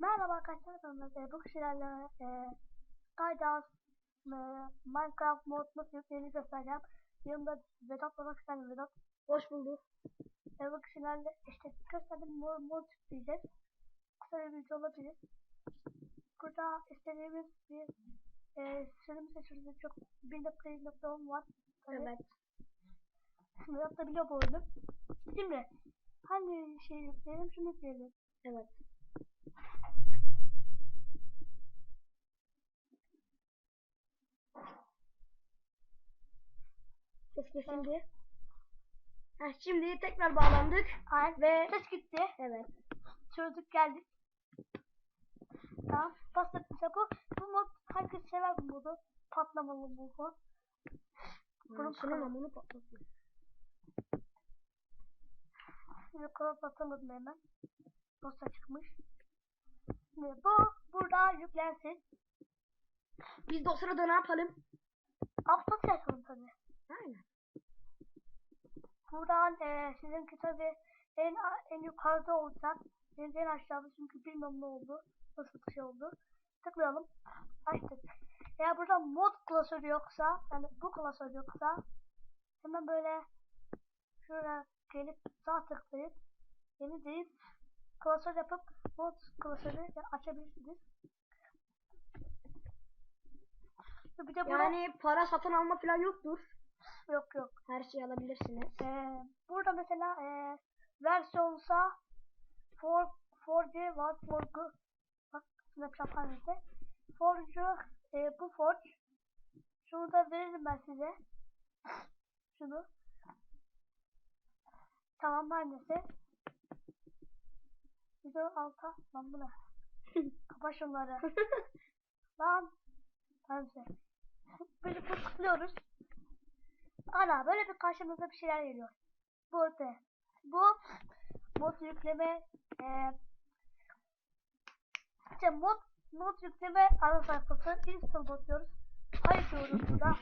Merhaba arkadaşlar ben Mete. Bu kişilerle e, Skydance e, Minecraft mod nasıl yüklerini göstereceğim. Yanımda Vedat. Hoş geldin Vedat. Hoş bulduk. E, bu kişilerle işte gösterdiğim mod, mod yükleyeceğiz. Kısa bir video olabilir. Burada istediğimiz bir e, sürüm seçiminde çok 1.1.10 var. Tabii. Evet. Vedat da biliyor bu oyunu. Şimdi hangi şeyi yükleyelim? Şunu yükleyelim. Evet. Ses kesildi. Heh, şimdi tekrar bağlandık. Aynen. Ve Ses gitti. evet. Çözdük geldik. Tamam. Pasta pizza bu. Mod herkes sever bu modu. Patlamalı bu mod. Bunun Şunun kanalı. amını patlatıyor. Şimdi kanat atamadım hemen. Posta çıkmış. Şimdi bu burada yüklensin. Biz de o sırada ne yapalım? Upload yapalım tabi. Aynen. Buradan e, sizinki tabi en en yukarıda olacak. Benim en aşağıda çünkü bilmem ne oldu. Nasıl bir şey oldu. Tıklayalım. Açtık. Eğer burada mod klasörü yoksa yani bu klasör yoksa hemen böyle şuraya gelip sağ tıklayıp yeni deyip klasör yapıp mod klasörü açabilirsiniz. Bir de burada Yani para satın alma falan yoktur. yok yok. Her şeyi alabilirsiniz. Ee, burada mesela e, versiyonsa for 4G var 4G bak Snapchat tanesi 4G e, bu Forge. Şunu da veririm ben size. Şunu. Tamam her neyse video alta. Lan bu ne? Kapa şunları. Lan. Neyse. Böyle bu tıklıyoruz Ana böyle bir karşımıza bir şeyler geliyor. Bu öte. Bu mod yükleme e, işte mod mod yükleme ana sayfası install mod diyoruz. Hayır diyoruz burada.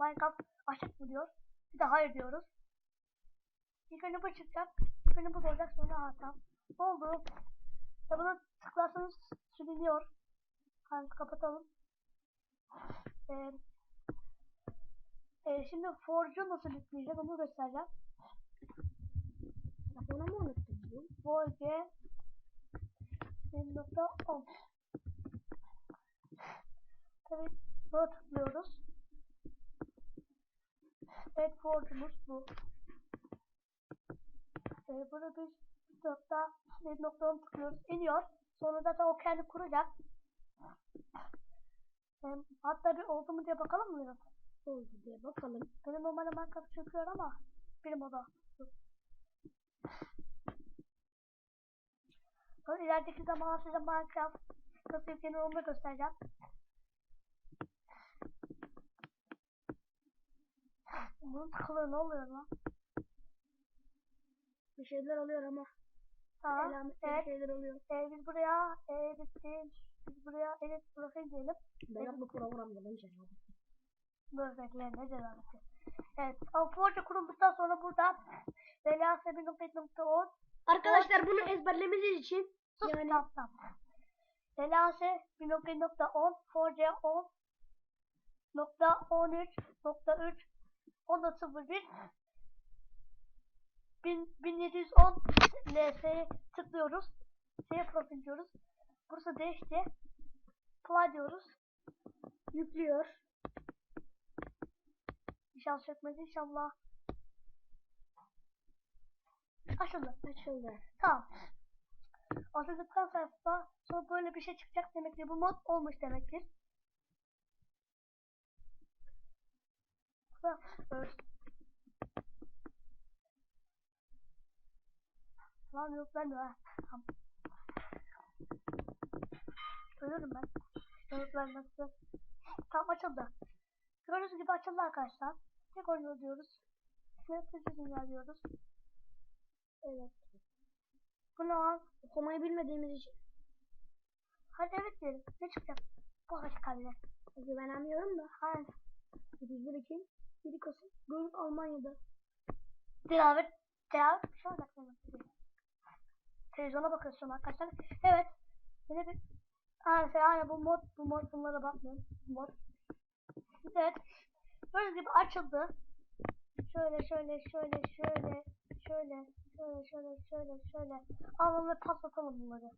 Minecraft açık mı diyor. Bir de hayır diyoruz. İlk önce bu çıkacak. İlk önce bu olacak sonra ha tamam. Oldu. Ya bunu tıklarsanız siliniyor. Hadi kapatalım. Ee, şimdi Forge'u nasıl yükleyeceğiz onu göstereceğim. Onu mu unuttum? Forge 1.10 Tabii buna tıklıyoruz. Evet Forge'umuz bu. Ee, burada biz bir nokta 1.10 tıklıyoruz. iniyor. Sonra zaten o kendi kuracak. Ee, hatta bir oldu mu diye bakalım mı? Oldu diye bakalım. Benim normalde Minecraft çöküyor ama benim o da. Sonra ilerideki zaman size Minecraft nasıl yüklenir onu da göstereceğim. Bunun tıkılıyor ne oluyor lan? Bir şeyler oluyor ama. Bir Evet. şeyler oluyor. Ee, biz buraya değil. Biz buraya edit profil diyelim. Berat bu program gelince. Dur bekle ne cezası. Evet. Forge kurulduktan sonra burada 1.10 Arkadaşlar bunu ezberlemeniz için Sus Yani- tamam tamam. Delase 1.10 4C 10 nokta 13 nokta 3 10.01 bin- 1710 LS'ye tıklıyoruz. Şeye profil diyoruz. Burası değişti. Play diyoruz. yüklüyor. İnşallah çökmez inşallah. Açıldı. Açıldı. Tamam. Atladıktan sayfa sonra böyle bir şey çıkacak demektir. Bu mod olmuş demektir. Lan yok vermiyor ha. Tamam. Ölürüm ben. Yok vermezse. Tamam açıldı. Gördüğünüz gibi açıldı arkadaşlar. Tek oyunu diyoruz. Snapchat'e dünya diyoruz. Evet. Bu ne lan? Okumayı bilmediğimiz için. Hadi evet diyelim. Ne çıkacak? Bu harika bile. Güvenemiyorum da. Aynen. 31 Ekim, 1 Kasım. Gol Almanya'da. Dilaver. Dilaver. Şöyle bakıyorum. Televizyona bakıyorsun arkadaşlar. Evet. Yine bir Aynen, aynen bu mod, bu mod bunlara bakmayın. Bu mod. Evet. Böyle gibi açıldı. Şöyle şöyle şöyle şöyle şöyle şöyle şöyle şöyle şöyle. Alalım ve patlatalım bunları.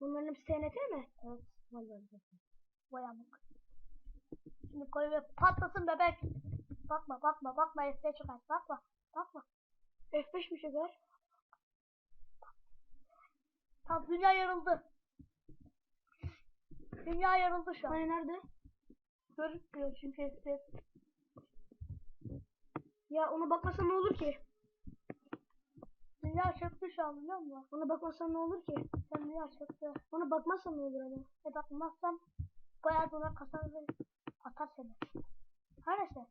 Bunların hepsi TNT mi? Evet. Vay amık. Şimdi koy ve patlasın bebek. Bakma bakma bakma F5 çok az. Bakma bakma. F5 mi şeker? Tam dünya yarıldı. Dünya yarıldı şu an. Hani nerede? Görünmüyor çünkü F5. Ya ona bakmasan ne olur ki? Dünya çöktü şu an biliyor musun? Ona bakmasan ne olur ki? Sen dünya çöktü. Ona bakmazsan ne olur ama? E bakmazsam bayağı dolar kasar ve atar seni. Her neyse.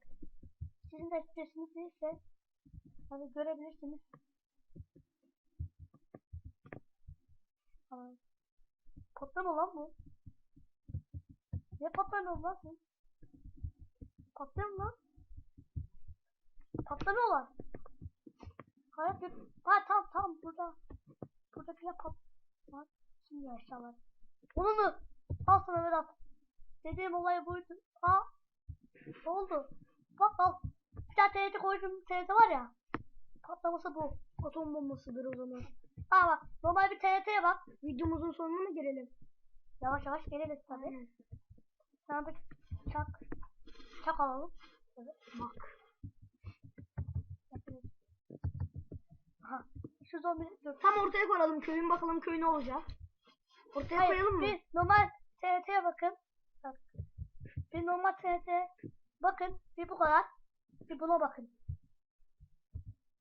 Sizin de FPS'iniz değilse hani görebilirsiniz. Ama patlama lan bu. Ne patlamıyor lan sen? Patlıyor mu lan? Patlamıyor lan. Hayat bir... Ha tam tam burada. Buradakiler pat... Lan şimdi aşağılar. Onu mu? Al sana Vedat. Dediğim olay buydu. Aa. Ne oldu? Bak al. Bir tane TRT koydum TRT var ya. Patlaması bu. Atom bombasıdır o zaman. Aa bak. Normal bir TRT'ye bak. Videomuzun sonuna mı gelelim? Yavaş yavaş geliriz tabi. Sana bir çak. Çak alalım. Evet. Bak. Şu zombi dur. Tam ortaya koyalım köyün bakalım köy ne olacak. Ortaya Hayır, koyalım mı? Bir normal TRT'ye bakın. Bak. Bir normal TRT bakın. Bir bu kadar. Bir buna bakın.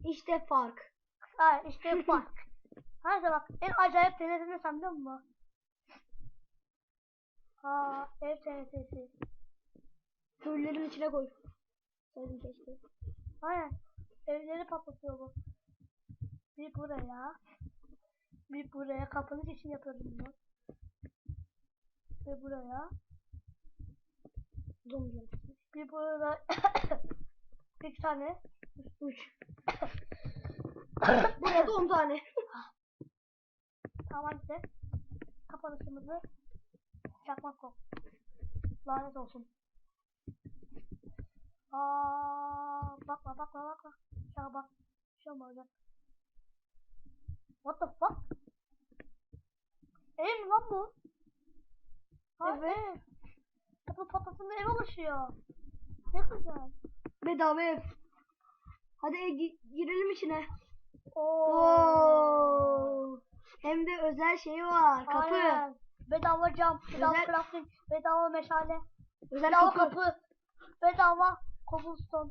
İşte fark. Hayır işte fark. Her bak en acayip TRT ne sen biliyor musun? Aa ev TRT'si. Köylerin içine koy. Söyledim keşke. Aynen. Evleri patlatıyor bu. Bir buraya. Bir buraya. Kapanış için yapıyorum bunu. Ve buraya. Zombiler. Bir buraya. bir tane. Üç. Buraya da 10 tane. Tamam işte. Kapanışımızı çakmak kok. Lanet olsun. Aa, bakma bakma bakma. Şaka bak. Bir şey olmayacak. What the fuck? Ev mi lan bu? Evet. Ev. Kapı patlasında ev oluşuyor. Ne güzel. Bedava ev. Hadi e, gi- girelim içine. Oo. Oo. Hem de özel şey var. Kapı. Aynen. Bedava cam, bedava Özel- crafting, bedava meşale, Özel bedava kapı. kapı, bedava cobblestone.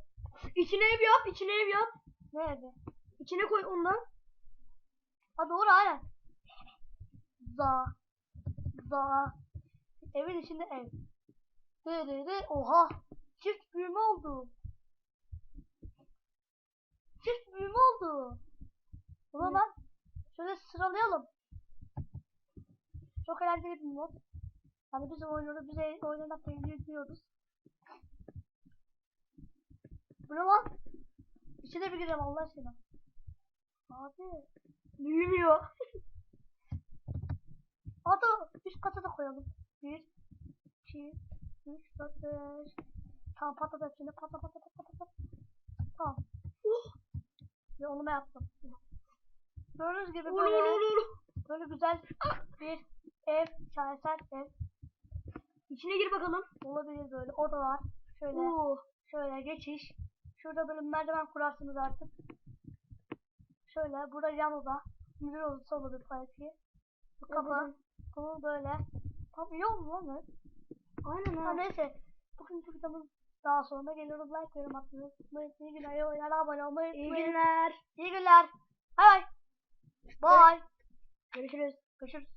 İçine ev yap. içine ev yap. Ne evi? İçine koy ondan. Ha doğru aynen. Za. Za. Evin içinde ev. De de de. Oha. Çift büyüme oldu. Çift büyüme oldu. O zaman şöyle sıralayalım. Çok eğlenceli bir mod. Yani bizim oyunları bize oynamak yüklüyoruz. Bu ne lan? İçine bir girelim Allah aşkına. Abi. Büyümüyor. Hatta üst kata da koyalım. 1, 2, 3, 4, 5. Tamam patlat hepsini. Patlat patlat patlat patlat. Tamam. Oh. Ve onu ben yaptım. Gördüğünüz gibi Ulu böyle, ulu ulu. böyle güzel bir ev, şaheser ev İçine gir bakalım. olabilir böyle. Odalar. Şöyle, Oo. şöyle geçiş. Şurada böyle merdiven kurarsınız artık. Şöyle, burada yan oda. Müdür odası olabilir belki. Bu kapı. Bunu böyle. Tam iyi oldu lan. Aynen Ha neyse. Bugünkü videomuz daha sonra geliyoruz. Like yorum atmayı unutmayın. İyi günler. iyi oyunlar. Abone olmayı İyi unutmayın. günler. İyi günler. Bay bay. Bye. Görüşürüz. Görüşürüz.